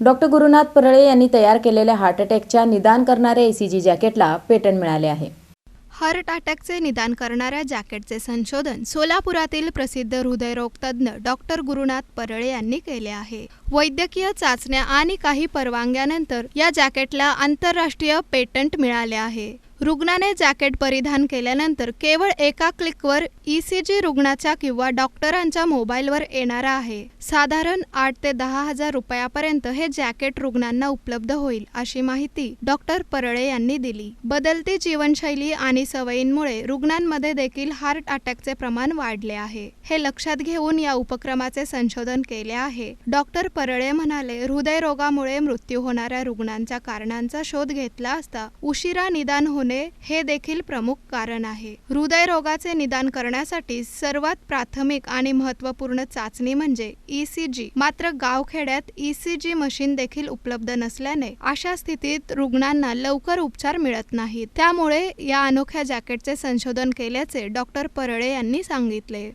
Doctor Gurunath Parale यांनी तयार केलेल्या हार्ट अटॅकच्या निदान करणाऱ्या एसीजी जॅकेटला पेटंट मिळाले आहे. हार्ट अटॅकचे निदान करणाऱ्या जॅकेटचे संशोधन सोलापुरातील प्रसिद्ध हृदयरोग तज्ज्ञ डॉक्टर गुरुनाथ परळे यांनी केले आहे. वैद्यकीय चाचण्या आणि काही परवानग्यानंतर या जॅकेटला आंतरराष्ट्रीय पेटंट मिळाले आहे. रुग्णाने जॅकेट परिधान केल्यानंतर केवळ एका क्लिकवर ई सी जी रुग्णाच्या किंवा डॉक्टरांच्या मोबाईलवर येणारा आहे. साधारण आठ ते दहा हजार रुपयापर्यंत हे जॅकेट रुग्णांना उपलब्ध होईल अशी माहिती डॉक्टर परळे यांनी दिली. बदलती जीवनशैली आणि सवयींमुळे रुग्णांमध्ये देखील हार्ट अटॅकचे प्रमाण वाढले आहे. हे लक्षात घेऊन या उपक्रमाचे संशोधन केले आहे. डॉक्टर परळे म्हणाले हृदयरोगामुळे मृत्यू होणाऱ्या रुग्णांच्या कारणांचा शोध घेतला असता उशिरा निदान होणे हे देखील प्रमुख कारण आहे. हृदयरोगाचे निदान करण्यासाठी सर्वात प्राथमिक आणि महत्त्वपूर्ण चाचणी म्हणजे ईसीजी मात्र गावखेड्यात ईसीजी मशीन देखील उपलब्ध नसल्याने अशा स्थितीत रुग्णांना लवकर उपचार मिळत नाहीत. त्यामुळे या अनोख्या जॅकेटचे संशोधन केल्याचे डॉक्टर परळे यांनी सांगितले.